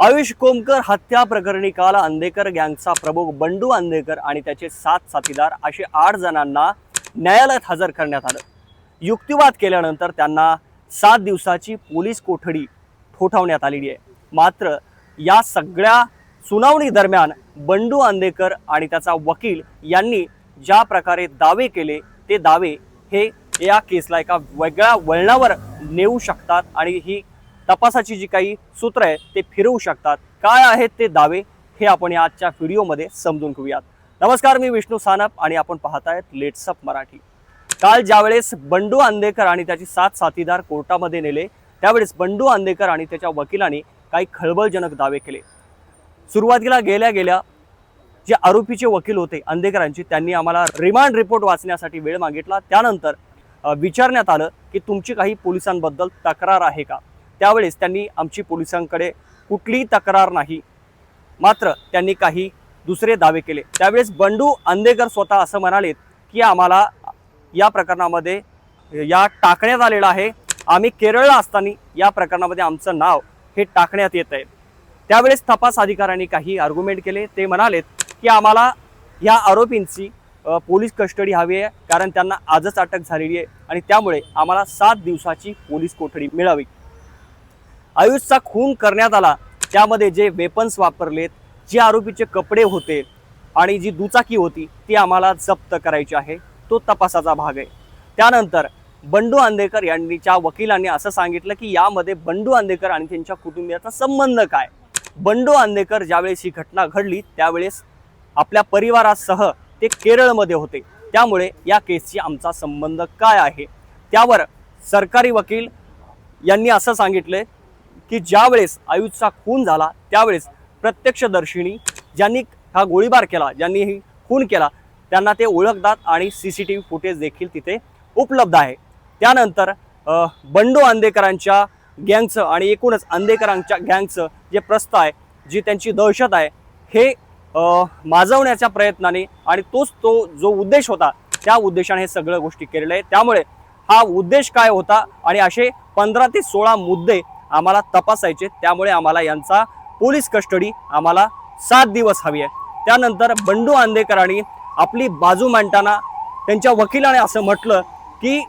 आयुष कोमकर हत्या प्रकरणी काल अंधेकर गँगचा प्रमुख बंडू आंदेकर आणि त्याचे सात साथीदार असे आठ जणांना न्यायालयात हजर करण्यात आलं. युक्तिवाद केल्यानंतर त्यांना सात दिवसाची पोलीस कोठडी ठोठावण्यात आलेली आहे. मात्र या सगळ्या सुनावणी दरम्यान बंडू आंदेकर आणि त्याचा वकील यांनी ज्या प्रकारे दावे केले ते दावे हे या केसला एका वेगळ्या वळणावर नेऊ शकतात आणि ही तपासाची जी काही सूत्र आहे ते फिरवू शकतात. काय आहेत ते दावे हे आपण या आजच्या व्हिडिओमध्ये समजून घेऊयात. नमस्कार मी विष्णू सानप आणि आपण पाहत आहेत लेट्सअप मराठी. काल ज्यावेळेस बंडू आंदेकर आणि त्याचे सात साथीदार कोर्टामध्ये नेले त्यावेळेस बंडू आंदेकर आणि त्याच्या वकिलांनी काही खळबळजनक दावे केले. सुरुवातीला गेल्या गेल्या जे आरोपीचे वकील होते आंदेकरांचे त्यांनी आम्हाला रिमांड रिपोर्ट वाचण्यासाठी वेळ मागितला. त्यानंतर विचारण्यात आलं की तुमची काही पोलिसांबद्दल तक्रार आहे का? त्यावेळेस त्यांनी आमची पोलिसांकडे कुठलीही तक्रार नाही. मात्र त्यांनी काही दुसरे दावे केले. त्यावेळेस बंडू अंधेकर स्वतः असं म्हणालेत की आम्हाला या प्रकरणामध्ये या टाकण्यात आलेलं आहे. आम्ही केरळला असताना या प्रकरणामध्ये आमचं नाव हे टाकण्यात येत आहे. त्यावेळेस तपास अधिकाऱ्यांनी काही आर्ग्युमेंट केले. ते म्हणालेत की आम्हाला या आरोपींची पोलीस कस्टडी हवी आहे. कारण त्यांना आजच अटक झालेली आहे. आणि त्यामुळे आम्हाला सात दिवसाची पोलीस कोठडी मिळावी. आयुषचा खून करण्यात आला. त्यामध्ये जे वेपन्स वापरलेत जे आरोपीचे कपडे होते आणि जी दुचाकी होती ती आम्हाला जप्त करायची आहे. तो तपासाचा भाग आहे. त्यानंतर बंडू आंदेकर यांनीच्या वकिलांनी असं सांगितलं की यामध्ये बंडू आंदेकर आणि त्यांच्या कुटुंबियाचा संबंध काय? बंडू आंदेकर ज्यावेळेस ही घटना घडली त्यावेळेस आपल्या परिवारासह ते केरळमध्ये होते. त्यामुळे या केसशी आमचा संबंध काय आहे? त्यावर सरकारी वकील यांनी असं सांगितलं की ज्यावेळेस आयुधचा खून झाला त्यावेळेस प्रत्यक्षदर्शिनी ज्यांनी हा गोळीबार केला ज्यांनी ही खून केला त्यांना ते ओळखतात आणि C C T V footage देखील तिथे उपलब्ध आहे. त्यानंतर बंडू आंदेकरांच्या गँगचं आणि एकूणच आंदेकरांच्या गँगचं जे प्रस्त आहे जी त्यांची दहशत आहे हे माजवण्याच्या प्रयत्नाने आणि तोच तो जो उद्देश होता त्या उद्देशाने हे सगळं गोष्टी केलेलं आहे त्यामुळे हा उद्देश काय होता आणि असे पंधरा ते सोळा मुद्दे आम्हाला तपासायचे त्यामुळे आम्हाला यांचा पोलीस कस्टडी आम्हाला सात दिवस हवी आहे. त्यानंतर बंडू आंदेकरांनी आपली बाजू मांडताना त्यांच्या वकिलाने असं म्हटलं की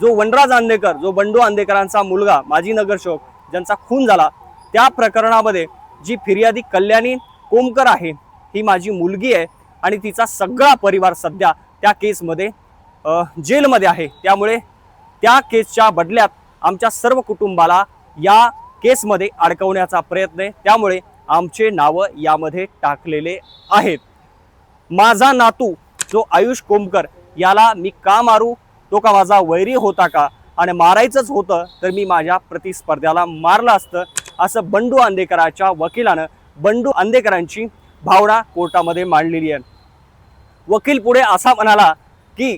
जो वनराज आंदेकर जो बंडू आंदेकरांचा मुलगा माजी नगरसेवक ज्यांचा खून झाला त्या प्रकरणामध्ये जी फिर्यादी कल्याणी कोमकर आहे ही माझी मुलगी आहे आणि तिचा सगळा परिवार सध्या त्या केसमध्ये जेलमध्ये आहे. त्यामुळे त्या केसच्या बदल्यात आमच्या सर्व कुटुंबाला या केसमध्ये अडकवण्याचा प्रयत्न आहे. त्यामुळे आमचे नावं यामध्ये टाकलेले आहेत. माझा नातू जो आयुष कोंबकर याला मी का मारू? तो का माझा वैरी होता का? आणि मारायचंच होतं तर मी माझ्या प्रतिस्पर्ध्याला मारलं असतं असं बंडू आंदेकराच्या वकिलानं बंडू आंदेकरांची भावना कोर्टामध्ये मांडलेली आहे. वकील पुढे असा म्हणाला की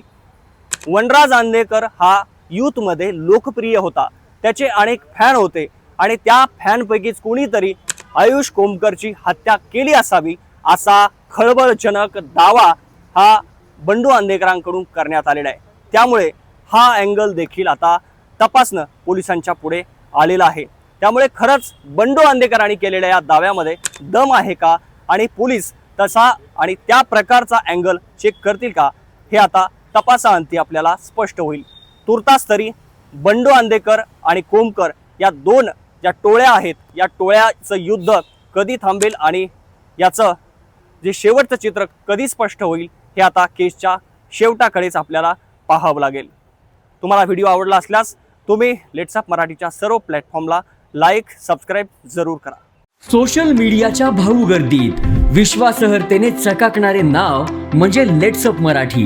वनराज आंदेकर हा यूथमध्ये लोकप्रिय होता. त्याचे अनेक फॅन होते. आणि त्या फॅनपैकीच कोणीतरी आयुष कोमकरची हत्या केली असावी असा खळबळजनक दावा हा बंडू आंदेकरांकडून करण्यात आलेला आहे. त्यामुळे हा अँगल देखील आता तपासणं पोलिसांच्या पुढे आलेला आहे. त्यामुळे खरंच बंडू आंदेकरांनी केलेल्या या दाव्यामध्ये दम आहे का? आणि पोलीस तसा आणि त्या प्रकारचा अँगल चेक करतील का? हे आता तपासाअंती आपल्याला स्पष्ट होईल. तुर्तास तरी बंडू आंदेकर आणि कोमकर या दोन ज्या टोळ्या आहेत या टोळ्याचं युद्ध कधी थांबेल आणि याचं जे शेवटचं चित्र कधी स्पष्ट होईल हे आता केसच्या शेवटाकडेच आपल्याला पाहावं लागेल. तुम्हाला व्हिडिओ आवडला असल्यास तुम्ही लेट्सअप मराठीच्या सर्व प्लॅटफॉर्मला लाईक सबस्क्राईब जरूर करा. सोशल मीडियाच्या भाऊ गर्दीत विश्वासार्हतेने चकाकणारे नाव म्हणजे लेट्सअप मराठी.